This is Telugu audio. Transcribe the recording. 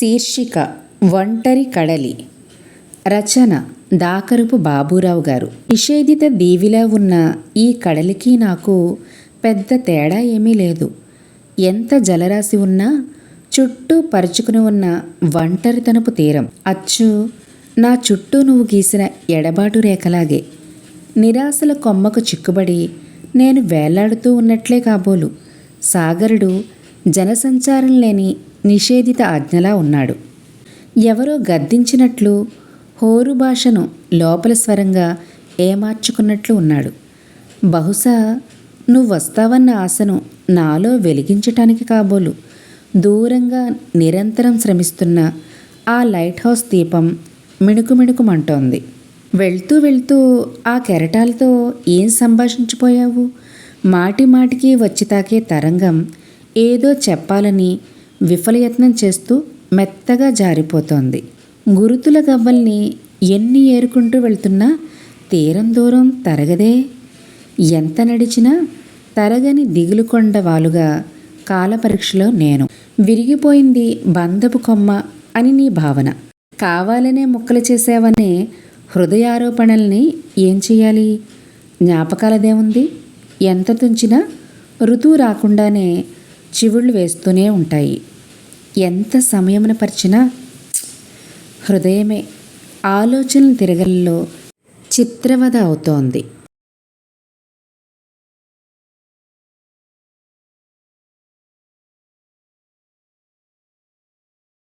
శీర్షిక ఒంటరి కడలి. రచన దాకరుపు బాబూరావు గారు. నిషేధిత దీవిలా ఉన్న ఈ కడలికి నాకు పెద్ద తేడా ఏమీ లేదు. ఎంత జలరాశి ఉన్నా చుట్టూ పరుచుకుని ఉన్న ఒంటరితనపు తీరం. అచ్చు నా చుట్టూ నువ్వు గీసిన ఎడబాటు రేఖలాగే. నిరాశల కొమ్మకు చిక్కుబడి నేను వేలాడుతూ ఉన్నట్లే కాబోలు. సాగరుడు జనసంచారం లేని నిషేధిత ఆజ్ఞలా ఉన్నాడు. ఎవరో గద్దించినట్లు హోరు భాషను లోపల స్వరంగా ఏమార్చుకున్నట్లు ఉన్నాడు. బహుశా నువ్వు వస్తావన్న ఆశను నాలో వెలిగించటానికి కాబోలు. దూరంగా నిరంతరం శ్రమిస్తున్న ఆ లైట్ హౌస్ దీపం మిణుకుమిణుకుమంటోంది. వెళ్తూ వెళ్తూ ఆ కెరటాలతో ఏం సంభాషించిపోయావు? మాటి మాటికి వచ్చి తాకే తరంగం ఏదో చెప్పాలని విఫలయత్నం చేస్తూ మెత్తగా జారిపోతోంది. గురుతుల గవ్వల్ని ఎన్ని ఏరుకుంటూ వెళ్తున్నా తీరం దూరం తరగదే. ఎంత నడిచినా తరగని దిగులుకొండ వాలుగా కాలపరీక్షలో నేను. విరిగిపోయింది బంధపు కొమ్మ అని నీ భావన. కావాలనే ముక్కలు చేసావనే హృదయారోపణల్ని ఏం చేయాలి జ్ఞాపకాలదేముంది? ఎంత తుంచినా ఋతువు రాకుండానే చివుళ్ళు వేస్తూనే ఉంటాయి. ఎంత సమయమున పరిచినా హృదయమే ఆలోచనల తిరగల్లో చిత్రవద అవుతోంది.